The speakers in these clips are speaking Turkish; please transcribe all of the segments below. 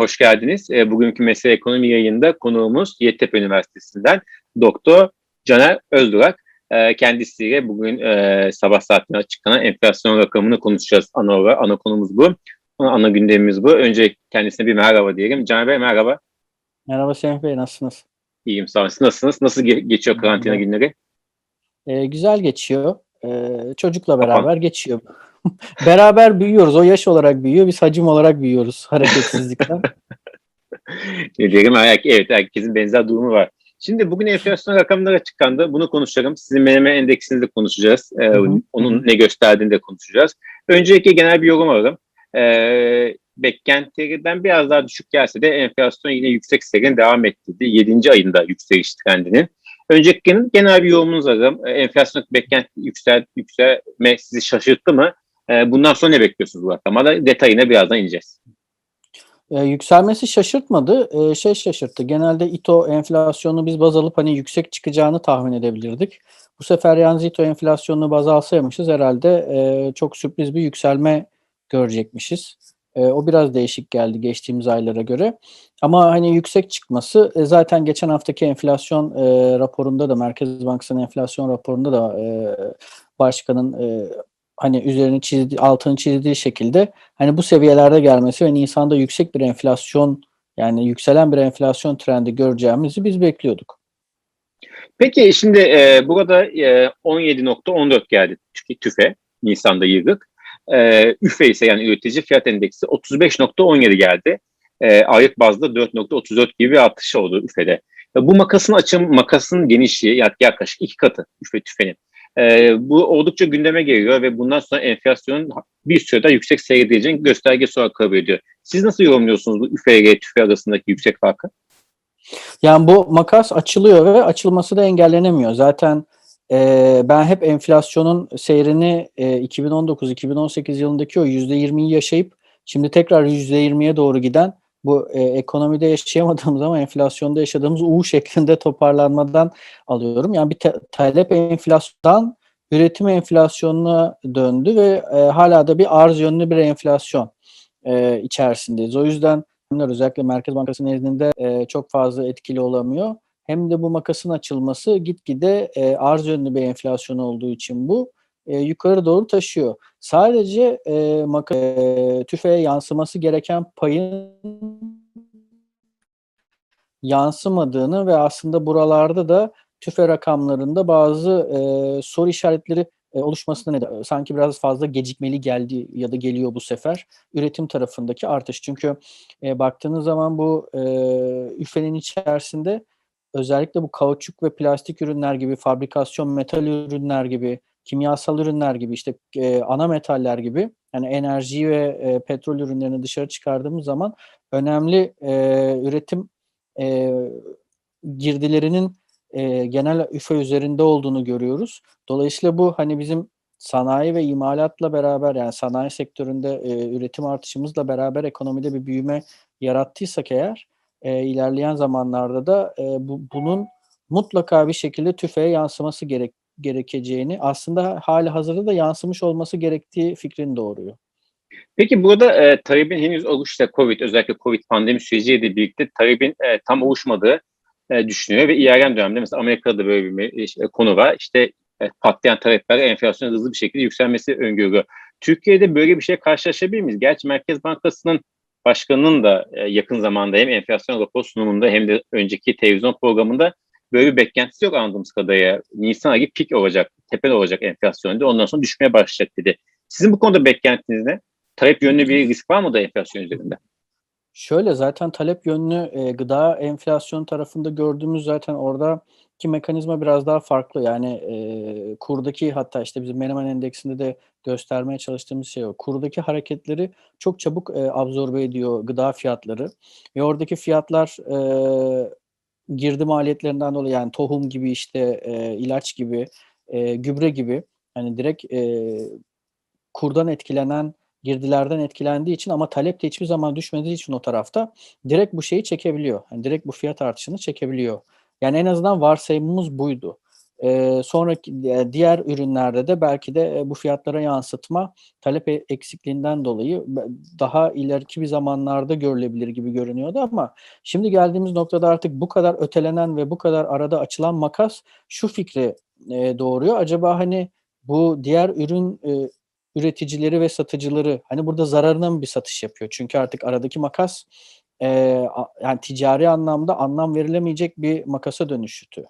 Hoş geldiniz. E, bugünkü Mesele Ekonomi yayında konuğumuz Yeditepe Üniversitesi'nden Doktor Caner Özdurak. E, kendisiyle bugün e, sabah saatinde açıklanan enflasyon rakamını konuşacağız. Ana, ana konumuz bu. Ana gündemimiz bu. Önce kendisine bir merhaba diyelim. Caner Bey merhaba. Merhaba Semih Bey, nasılsınız? İyiyim sağ olun. Siz Nasılsınız? Nasıl ge- geçiyor karantina günleri? Ee, güzel geçiyor. Ee, çocukla beraber geçiyor. beraber büyüyoruz. O yaş olarak büyüyor. Biz hacim olarak büyüyoruz hareketsizlikten. Diyelim? Her- Evet herkesin benzer durumu var. Şimdi bugün enflasyon rakamları açıklandı. Bunu konuşalım. Sizin meneme endeksini de konuşacağız. Ee, Hı hı. Onun ne gösterdiğini de konuşacağız. Öncelikle genel bir yorum alalım. Ee, beklentilerden biraz daha düşük gelse de enflasyon yine yüksek seyrin devam ettirdi. 7. ayında yükseliş trendinin. Günün genel bir yorumunuzu alalım. Ee, enflasyon beklenti yüksel, yükselme sizi şaşırttı mı? Ee, bundan sonra ne bekliyorsunuz bu rakamda? Detayına birazdan ineceğiz. Ee, yükselmesi şaşırtmadı. Ee, şey şaşırttı. Genelde İTO enflasyonu biz baz alıp hani yüksek çıkacağını tahmin edebilirdik. Bu sefer yalnız İTO enflasyonunu baz alsaymışız herhalde e, çok sürpriz bir yükselme görecekmişiz. E, o biraz değişik geldi geçtiğimiz aylara göre. Ama hani yüksek çıkması e, zaten geçen haftaki enflasyon e, raporunda da Merkez Bankası'nın enflasyon raporunda da e, başkanın e, hani üzerini çizdi, altını çizdiği şekilde hani bu seviyelerde gelmesi ve Nisan'da yüksek bir enflasyon yani yükselen bir enflasyon trendi göreceğimizi biz bekliyorduk. Peki şimdi e, burada e, 17.14 geldi tü- tüfe Nisan'da yıllık. E, üfe ise yani üretici fiyat endeksi 35.17 geldi. E, aylık bazda 4.34 gibi bir artış oldu üfede. E, bu makasın açım, makasın genişliği yak- yaklaşık iki katı üfe tüfenin. E, bu oldukça gündeme geliyor ve bundan sonra enflasyonun bir süre daha yüksek seyredeceğini göstergesi olarak kabul ediyor. Siz nasıl yorumluyorsunuz bu üfe ile tüfe arasındaki yüksek farkı? Yani bu makas açılıyor ve açılması da engellenemiyor. Zaten e, ben hep enflasyonun seyrini e, 2019-2018 yılındaki o %20'yi yaşayıp şimdi tekrar %20'ye doğru giden bu e, ekonomide yaşayamadığımız ama enflasyonda yaşadığımız U şeklinde toparlanmadan alıyorum. Yani bir te- talep enflasyondan üretim enflasyonuna döndü ve e, hala da bir arz yönlü bir enflasyon e, içerisindeyiz. O yüzden özellikle Merkez Bankası nezdinde e, çok fazla etkili olamıyor. Hem de bu makasın açılması gitgide e, arz yönlü bir enflasyon olduğu için bu e, yukarı doğru taşıyor. Sadece e, maka, e, tüfeğe yansıması gereken payın yansımadığını ve aslında buralarda da tüfe rakamlarında bazı e, soru işaretleri e, oluşmasına neden sanki biraz fazla gecikmeli geldi ya da geliyor bu sefer üretim tarafındaki artış. Çünkü e, baktığınız zaman bu e, üfenin içerisinde özellikle bu kauçuk ve plastik ürünler gibi, fabrikasyon metal ürünler gibi, kimyasal ürünler gibi, işte e, ana metaller gibi, yani enerji ve e, petrol ürünlerini dışarı çıkardığımız zaman önemli e, üretim e, girdilerinin e, genel üfe üzerinde olduğunu görüyoruz. Dolayısıyla bu hani bizim sanayi ve imalatla beraber yani sanayi sektöründe e, üretim artışımızla beraber ekonomide bir büyüme yarattıysak eğer e, ilerleyen zamanlarda da e, bu, bunun mutlaka bir şekilde tüfeğe yansıması gerek, gerekeceğini aslında hali hazırda da yansımış olması gerektiği fikrini doğuruyor. Peki burada e, talebin henüz oluşta Covid özellikle Covid pandemi süreciyle birlikte talebin e, tam oluşmadığı e, düşünüyor ve ilerleyen dönemde mesela Amerika'da böyle bir işte, konu var. İşte e, patlayan talepler enflasyonun hızlı bir şekilde yükselmesi öngörülüyor. Türkiye'de böyle bir şey karşılaşabilir miyiz? Gerçi Merkez Bankası'nın başkanının da e, yakın zamanda hem enflasyon rapor sunumunda hem de önceki televizyon programında böyle bir beklentisi yok anladığımız kadarıyla. Nisan ayı pik olacak, tepe olacak enflasyonda ondan sonra düşmeye başlayacak dedi. Sizin bu konuda beklentiniz ne? Talep yönlü bir risk var mı da enflasyon üzerinde? Şöyle zaten talep yönlü e, gıda enflasyon tarafında gördüğümüz zaten oradaki mekanizma biraz daha farklı. Yani e, kurdaki hatta işte bizim Menemen Endeksinde de göstermeye çalıştığımız şey o. Kurdaki hareketleri çok çabuk e, absorbe ediyor gıda fiyatları. Ve oradaki fiyatlar e, girdi maliyetlerinden dolayı yani tohum gibi işte e, ilaç gibi e, gübre gibi hani direkt e, kurdan etkilenen girdilerden etkilendiği için ama talep de hiçbir zaman düşmediği için o tarafta direkt bu şeyi çekebiliyor. Yani direkt bu fiyat artışını çekebiliyor. Yani en azından varsayımımız buydu. Eee, sonraki diğer ürünlerde de belki de, eee, bu fiyatlara yansıtma talep e eksikliğinden dolayı daha ileriki bir zamanlarda görülebilir gibi görünüyordu ama şimdi geldiğimiz noktada artık bu kadar ötelenen ve bu kadar arada açılan makas şu fikri, eee, doğuruyor. Acaba, hani, bu diğer ürün, eee, üreticileri ve satıcıları, hani, burada zararına mı bir satış yapıyor? Çünkü artık aradaki makas, a yani ticari anlamda anlam verilemeyecek bir makasa dönüştü.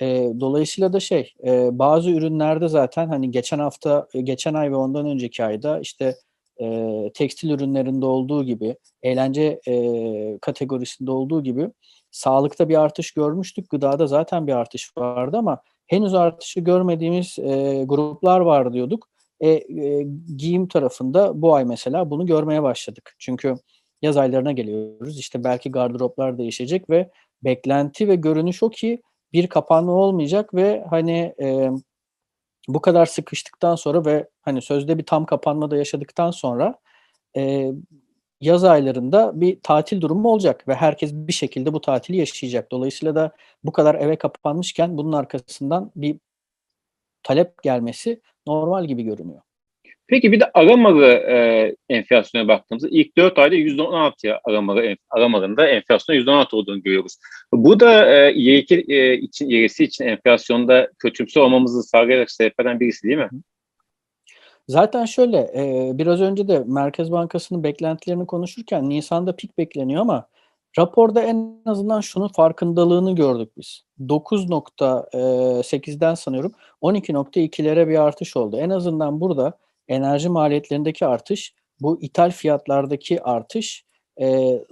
Eee, dolayısıyla da şey, eee, bazı ürünlerde zaten, hani, geçen hafta, eee, geçen ay ve ondan önceki ayda, işte, eee, tekstil ürünlerinde olduğu gibi, eğlence, eee, kategorisinde olduğu gibi sağlıkta bir artış görmüştük. Gıdada zaten bir artış vardı ama henüz artışı görmediğimiz, eee, gruplar var diyorduk. E, eee, giyim tarafında bu ay mesela bunu görmeye başladık. Çünkü yaz aylarına geliyoruz. İşte, belki gardıroplar değişecek ve beklenti ve görünüş o ki bir kapanma olmayacak ve, hani, emm, bu kadar sıkıştıktan sonra ve, hani, sözde bir tam kapanma da yaşadıktan sonra, eee, yaz aylarında bir tatil durumu olacak ve herkes bir şekilde bu tatili yaşayacak. Dolayısıyla da bu kadar eve kapanmışken bunun arkasından bir talep gelmesi normal gibi görünüyor. Peki bir de aramalı, eee, enflasyona baktığımızda ilk 4 ayda %16 aramalı aramalında enflasyonun %16 olduğunu görüyoruz. Bu da, ileriki, eee, için ilerisi için enflasyonda kötümser olmamızı sağlayarak sebeplerden birisi değil mi? Zaten şöyle, eee, biraz önce de Merkez Bankası'nın beklentilerini konuşurken nisan'da pik bekleniyor ama raporda en azından şunun farkındalığını gördük biz. 9.8'den sanıyorum 12.2'lere bir artış oldu. En azından burada enerji maliyetlerindeki artış, bu ithal fiyatlardaki artış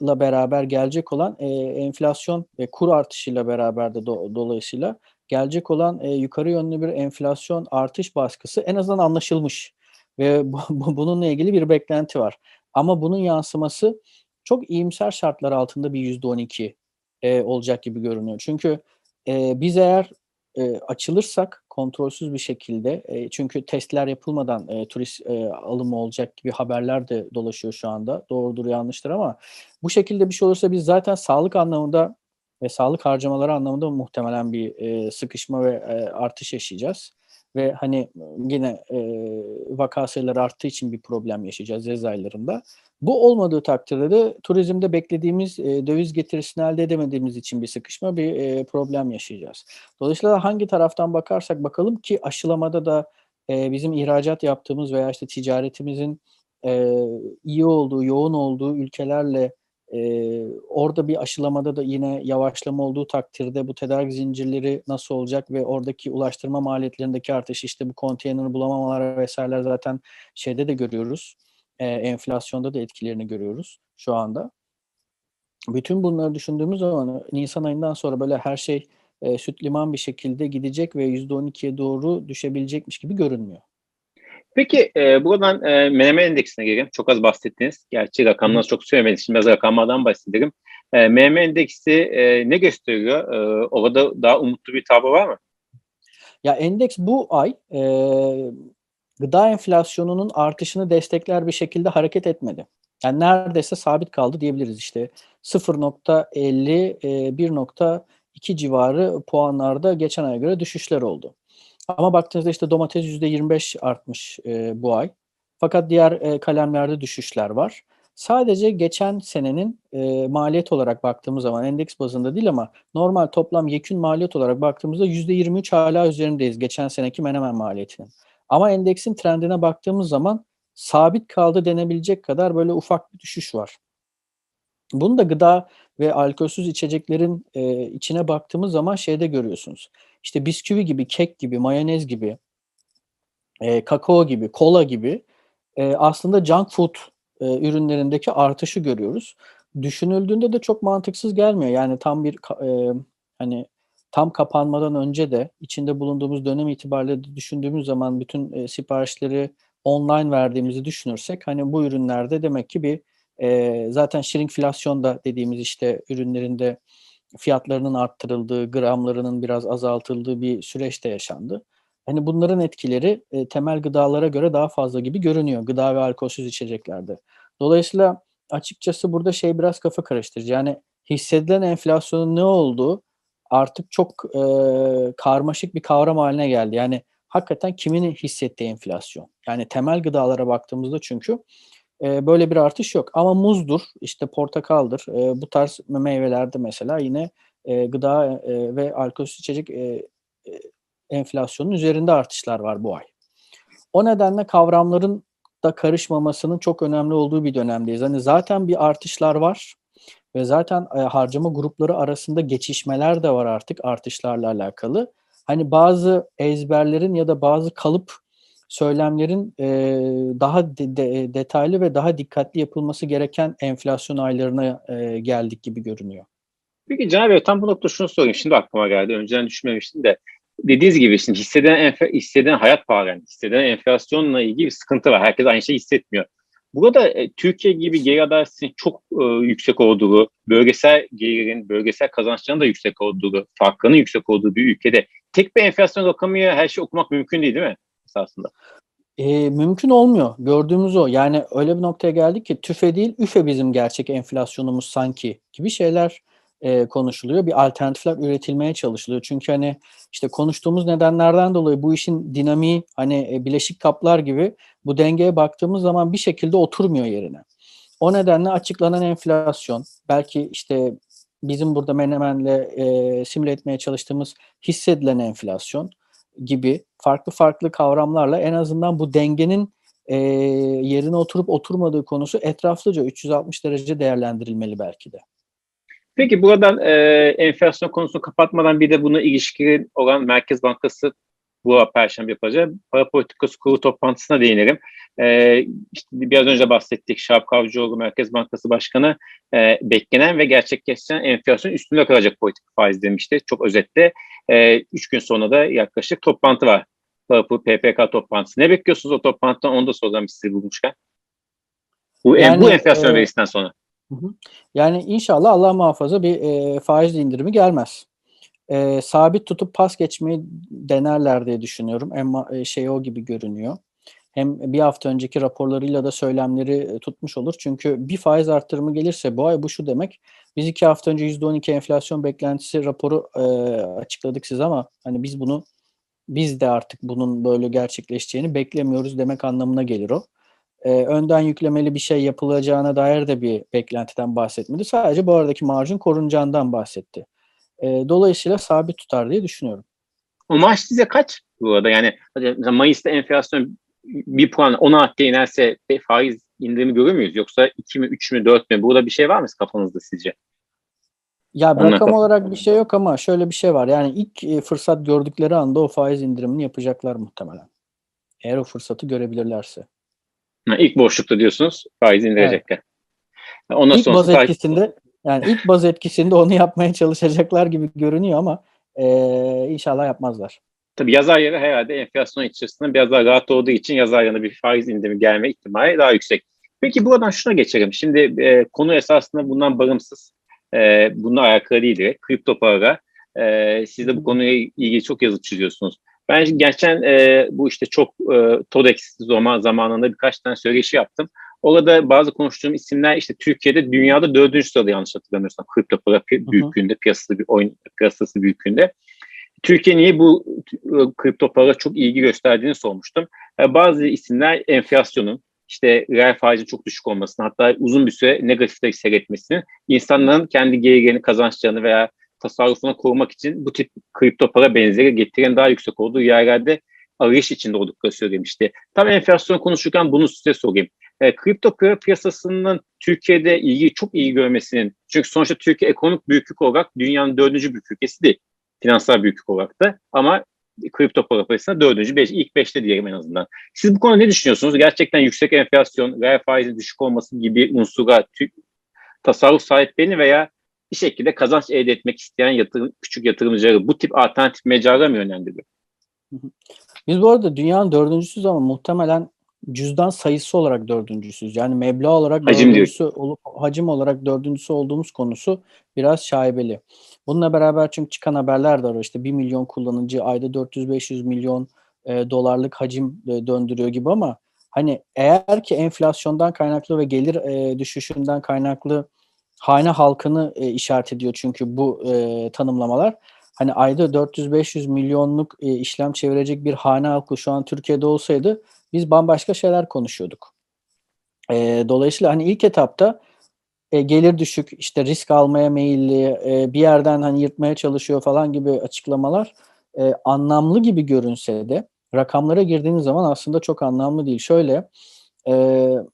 la beraber gelecek olan, eee, enflasyon ve kur artışıyla beraber de do dolayısıyla gelecek olan, eee, yukarı yönlü bir enflasyon artış baskısı en azından anlaşılmış ve bu bu bununla ilgili bir beklenti var. Ama bunun yansıması çok iyimser şartlar altında bir %12, eee, olacak gibi görünüyor. Çünkü, eee, biz eğer, eee, açılırsak kontrolsüz bir şekilde, eee, çünkü testler yapılmadan, eee, turist, eee, alımı olacak gibi haberler de dolaşıyor şu anda. Doğrudur yanlıştır ama bu şekilde bir şey olursa biz zaten sağlık anlamında ve sağlık harcamaları anlamında muhtemelen bir, eee, sıkışma ve, eee, artış yaşayacağız ve, hani, yine, eee, vaka sayıları arttığı için bir problem yaşayacağız yaz aylarında. Bu olmadığı takdirde de turizmde beklediğimiz, eee, döviz getirisini elde edemediğimiz için bir sıkışma, bir, eee, problem yaşayacağız. Dolayısıyla hangi taraftan bakarsak bakalım ki aşılamada da, eee, bizim ihracat yaptığımız veya, işte, ticaretimizin, eee, iyi olduğu, yoğun olduğu ülkelerle, eee, orada bir aşılamada da yine yavaşlama olduğu takdirde bu tedarik zincirleri nasıl olacak ve oradaki ulaştırma maliyetlerindeki artış, işte, bu konteyner bulamamalar vs.ler zaten şeyde de görüyoruz, eee, enflasyonda da etkilerini görüyoruz şu anda. Bütün bunları düşündüğümüz zaman nisan ayından sonra böyle her şey, eee, süt liman bir şekilde gidecek ve %12'ye doğru düşebilecekmiş gibi görünmüyor. Peki, eee, buradan, eee, M&M endeksine gelelim. Çok az bahsettiniz. Gerçi rakamları çok söylemediniz. Şimdi biraz rakamlardan bahsedelim. Eee, M&M endeksi, eee, ne gösteriyor? Eee, orada daha umutlu bir tablo var mı? Ya, endeks bu ay, eee, gıda enflasyonunun artışını destekler bir şekilde hareket etmedi. Yani neredeyse sabit kaldı diyebiliriz. İşte 0.50, eee, 1.2 civarı puanlarda geçen aya göre düşüşler oldu. Ama baktığınızda, işte, domates %25 artmış, eee, bu ay. Fakat diğer, eee, kalemlerde düşüşler var. Sadece geçen senenin, eee, maliyet olarak baktığımız zaman endeks bazında değil ama normal toplam yekün maliyet olarak baktığımızda %23 hâlâ üzerindeyiz geçen seneki menemen maliyetinin. Ama endeksin trendine baktığımız zaman sabit kaldı denebilecek kadar böyle ufak bir düşüş var. Bunu da gıda ve alkolsüz içeceklerin, eee, içine baktığımız zaman şeyde görüyorsunuz. İşte, bisküvi gibi, kek gibi, mayonez gibi, eee, kakao gibi, kola gibi, eee, aslında junk food, eee, ürünlerindeki artışı görüyoruz. Düşünüldüğünde de çok mantıksız gelmiyor. Yani tam bir eee, hani, tam kapanmadan önce de içinde bulunduğumuz dönem itibariyle düşündüğümüz zaman bütün, eee, siparişleri online verdiğimizi düşünürsek, hani, bu ürünlerde demek ki bir, eee, zaten şirinflasyon da dediğimiz, işte, ürünlerin de fiyatlarının arttırıldığı, gramlarının biraz azaltıldığı bir süreç de yaşandı. Hani, bunların etkileri, eee, temel gıdalara göre daha fazla gibi görünüyor, gıda ve alkolsüz içeceklerde. Dolayısıyla açıkçası burada şey biraz kafa karıştırıcı. Yani hissedilen enflasyonun ne olduğu artık çok e, karmaşık bir kavram haline geldi. Yani hakikaten kimin hissettiği enflasyon. Yani temel gıdalara baktığımızda çünkü e, böyle bir artış yok. Ama muzdur, işte portakaldır, e, bu tarz meyvelerde mesela yine e, gıda e, ve alkolsüz içecek e, e, enflasyonun üzerinde artışlar var bu ay. O nedenle kavramların da karışmamasının çok önemli olduğu bir dönemdeyiz. Hani zaten bir artışlar var ve zaten harcama grupları arasında geçişmeler de var artık artışlarla alakalı. Hani bazı ezberlerin ya da bazı kalıp söylemlerin e, daha de, de, detaylı ve daha dikkatli yapılması gereken enflasyon aylarına e, geldik gibi görünüyor. Peki Caner Bey tam bu noktada şunu sorayım. Şimdi aklıma geldi. Önceden düşünmemiştim de. Dediğiniz gibi şimdi hisseden, enf- hisseden hayat pahalı, hisseden enflasyonla ilgili bir sıkıntı var. Herkes aynı şeyi hissetmiyor. Burada e, Türkiye gibi gelir adaletsinin çok e, yüksek olduğu, bölgesel gelirin, bölgesel kazançların da yüksek olduğu, farklarının yüksek olduğu bir ülkede tek bir enflasyon rakamıyla her şeyi okumak mümkün değil değil mi? Esasında. E, mümkün olmuyor. Gördüğümüz o. Yani öyle bir noktaya geldik ki tüfe değil üfe bizim gerçek enflasyonumuz sanki gibi şeyler e, konuşuluyor. Bir alternatifler üretilmeye çalışılıyor. Çünkü hani işte konuştuğumuz nedenlerden dolayı bu işin dinamiği hani e, bileşik kaplar gibi bu dengeye baktığımız zaman bir şekilde oturmuyor yerine. O nedenle açıklanan enflasyon belki işte bizim burada Menemen'le e, simüle etmeye çalıştığımız hissedilen enflasyon gibi farklı farklı kavramlarla en azından bu dengenin e, yerine oturup oturmadığı konusu etraflıca 360 derece değerlendirilmeli belki de. Peki buradan e, enflasyon konusunu kapatmadan bir de buna ilişkin olan Merkez Bankası bu perşembe yapacağı para politikası kurulu toplantısına değinelim. E, işte biraz önce bahsettik Şahap Kavcıoğlu Merkez Bankası Başkanı e, beklenen ve gerçekleşen enflasyon üstünde kalacak politik faiz demişti. Çok özetle. E, üç gün sonra da yaklaşık toplantı var. PPK toplantısı. Ne bekliyorsunuz o toplantıdan? Onu da soracağım sizi bulmuşken. Bu, Yani, bu enflasyon e, verisinden sonra. Yani inşallah Allah muhafaza bir e, faiz indirimi gelmez. E, sabit tutup pas geçmeyi denerler diye düşünüyorum. Ama e, şey o gibi görünüyor. Hem bir hafta önceki raporlarıyla da söylemleri e, tutmuş olur. Çünkü bir faiz arttırımı gelirse bu ay bu şu demek. Biz iki hafta önce %12 enflasyon beklentisi raporu e, açıkladık siz ama hani biz bunu biz de artık bunun böyle gerçekleşeceğini beklemiyoruz demek anlamına gelir o. Ee, önden yüklemeli bir şey yapılacağına dair de bir beklentiden bahsetmedi. Sadece bu aradaki marjın korunacağından bahsetti. Ee, dolayısıyla sabit tutar diye düşünüyorum. O maaş size kaç bu arada? Yani mesela Mayıs'ta enflasyon bir puan 16'ya inerse faiz indirimi görür müyüz? Yoksa 2 mi, 3 mü, 4 mü? Burada bir şey var mı kafanızda sizce? Ya Onunla rakam olarak bir şey yok ama şöyle bir şey var. Yani ilk e, fırsat gördükleri anda o faiz indirimini yapacaklar muhtemelen. Eğer o fırsatı görebilirlerse. Ha, ilk boşlukta diyorsunuz faiz indirecekler. Ondan İlk sonra baz etkisinde yani ilk baz etkisinde onu yapmaya çalışacaklar gibi görünüyor ama e, inşallah yapmazlar. Tabii yaz ayları herhalde enflasyon içerisinde biraz daha rahat olduğu için yaz aylarında bir faiz indirimi gelme ihtimali daha yüksek. Peki buradan şuna geçelim. Şimdi e, konu esasında bundan bağımsız. E, bununla alakalı değil de kripto para. E, siz de bu konuyla ilgili çok yazı çiziyorsunuz. Ben geçen e, bu işte çok e, TODEX zaman zamanında birkaç tane söyleşi yaptım. Orada bazı konuştuğum isimler işte Türkiye'de dünyada dördüncü sırada yanlış hatırlamıyorsam kripto para pi- büyüklüğünde, piyasası bir oyun piyasası büyüklüğünde. Türkiye niye bu e, kripto para çok ilgi gösterdiğini sormuştum. E, bazı isimler enflasyonun, işte reel faizin çok düşük olmasını, hatta uzun bir süre negatifte seyretmesini, insanların kendi gelirlerini, kazançlarını veya tasarrufunu korumak için bu tip kripto para benzeri getiren daha yüksek olduğu yerlerde arayış içinde oldukları söylemişti. Tam enflasyon konuşurken bunu size sorayım. E, kripto para piyasasının Türkiye'de ilgi çok iyi görmesinin, çünkü sonuçta Türkiye ekonomik büyüklük olarak dünyanın dördüncü büyük ülkesi değil. Finansal büyüklük olarak da ama kripto para piyasasında dördüncü, beş, ilk beşte diyelim en azından. Siz bu konuda ne düşünüyorsunuz? Gerçekten yüksek enflasyon, reel faizin düşük olması gibi unsura tasarruf sahiplerini veya bir şekilde kazanç elde etmek isteyen yatırım, küçük yatırımcıları bu tip alternatif mecralara mı yönlendiriyor? Biz bu arada dünyanın dördüncüsüyüz ama muhtemelen cüzdan sayısı olarak dördüncüsüyüz. Yani meblağ olarak Hacim diyor. dördüncüsü olup hacim olarak dördüncüsü olduğumuz konusu biraz şaibeli. Bununla beraber çünkü çıkan haberler de var. İşte 1 milyon kullanıcı ayda 400-500 milyon e, dolarlık hacim e, döndürüyor gibi ama hani eğer ki enflasyondan kaynaklı ve gelir e, düşüşünden kaynaklı hane halkını e, işaret ediyor çünkü bu e, tanımlamalar. hani ayda 400-500 milyonluk e, işlem çevirecek bir hane halkı şu an Türkiye'de olsaydı biz bambaşka şeyler konuşuyorduk. E, dolayısıyla hani ilk etapta e, gelir düşük, işte risk almaya meyilli, e, bir yerden hani yırtmaya çalışıyor falan gibi açıklamalar e, anlamlı gibi görünse de rakamlara girdiğiniz zaman aslında çok anlamlı değil. Şöyle, e,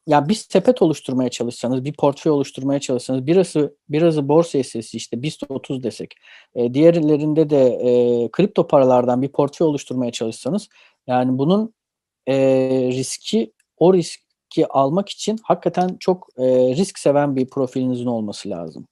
ya bir sepet oluşturmaya çalışsanız, bir portföy oluşturmaya çalışsanız, birazı birazı borsa hissesi işte BIST 30 desek, e, diğerlerinde de e, kripto paralardan bir portföy oluşturmaya çalışsanız, yani bunun e, riski, o riski almak için hakikaten çok e, risk seven bir profilinizin olması lazım.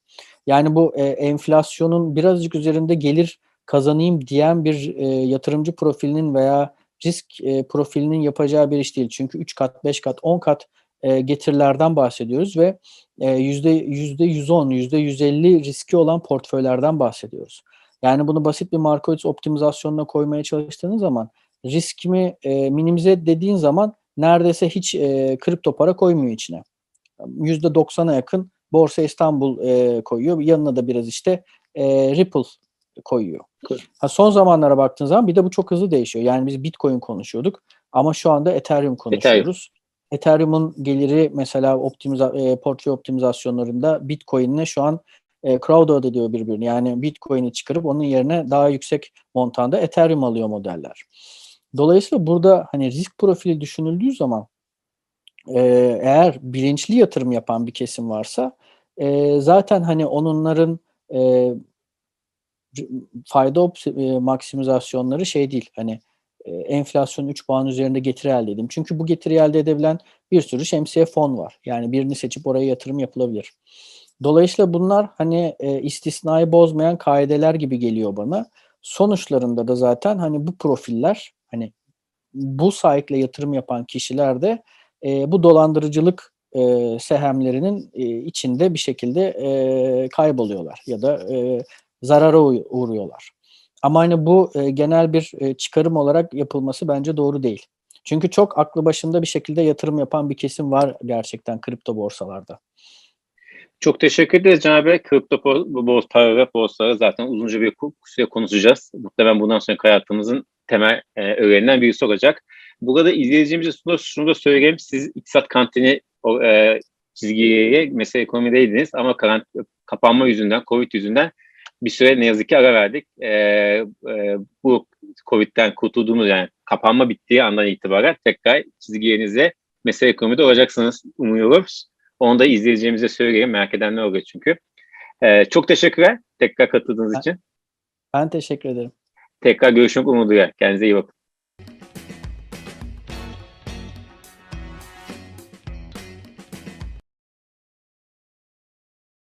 Yani bu e, enflasyonun birazcık üzerinde gelir kazanayım diyen bir e, yatırımcı profilinin veya risk e, profilinin yapacağı bir iş değil. Çünkü 3 kat, 5 kat, 10 kat e, getirilerden bahsediyoruz ve e, yüzde yüzde 110, yüzde 150 riski olan portföylerden bahsediyoruz. Yani bunu basit bir Markowitz optimizasyonuna koymaya çalıştığınız zaman riskimi e, minimize dediğin zaman neredeyse hiç e, kripto para koymuyor içine. Yüzde 90'a yakın Borsa İstanbul e, koyuyor. Yanına da biraz işte e, Ripple koyuyor. Ha, son zamanlara baktığın zaman bir de bu çok hızlı değişiyor. Yani biz Bitcoin konuşuyorduk ama şu anda Ethereum konuşuyoruz. Ethereum'un geliri mesela optimiza e, portföy optimizasyonlarında Bitcoin'le şu an e, crowd ediyor birbirini. Yani Bitcoin'i çıkarıp onun yerine daha yüksek montanda Ethereum alıyor modeller. Dolayısıyla burada hani risk profili düşünüldüğü zaman eğer bilinçli yatırım yapan bir kesim varsa e, zaten hani onların e, fayda e, maksimizasyonları şey değil. Hani e, enflasyon 3 puan üzerinde getiri elde edeyim. Çünkü bu getiri elde edebilen bir sürü şemsiye fon var. Yani birini seçip oraya yatırım yapılabilir. Dolayısıyla bunlar hani e, istisnayı bozmayan kaideler gibi geliyor bana. Sonuçlarında da zaten hani bu profiller hani bu sahiple yatırım yapan kişiler de e, bu dolandırıcılık e, sehemlerinin e, içinde bir şekilde e, kayboluyorlar ya da e, zarara uğruyorlar. Ama hani bu e, genel bir e, çıkarım olarak yapılması bence doğru değil. Çünkü çok aklı başında bir şekilde yatırım yapan bir kesim var gerçekten kripto borsalarda. Çok teşekkür ederiz Can Bey. Kripto borsa, ve borsaları zaten uzunca bir süre konuşacağız. Muhtemelen bundan sonraki hayatımızın temel e, öğelerinden birisi olacak. Burada izleyicimize şunu, şunu da söyleyeyim. Siz iktisat kantini o, e, çizgiye mesela ekonomideydiniz ama karant, kapanma yüzünden, Covid yüzünden bir süre ne yazık ki ara verdik. E, e, bu Covid'den kurtulduğumuz yani kapanma bittiği andan itibaren tekrar çizgilerinize mesele ekonomide olacaksınız umuyoruz. Onu da izleyeceğimize söyleyeyim. Merak edenler oluyor çünkü. E, çok teşekkürler tekrar katıldığınız ben, için. Ben teşekkür ederim. Tekrar görüşmek umuduyla. Kendinize iyi bakın.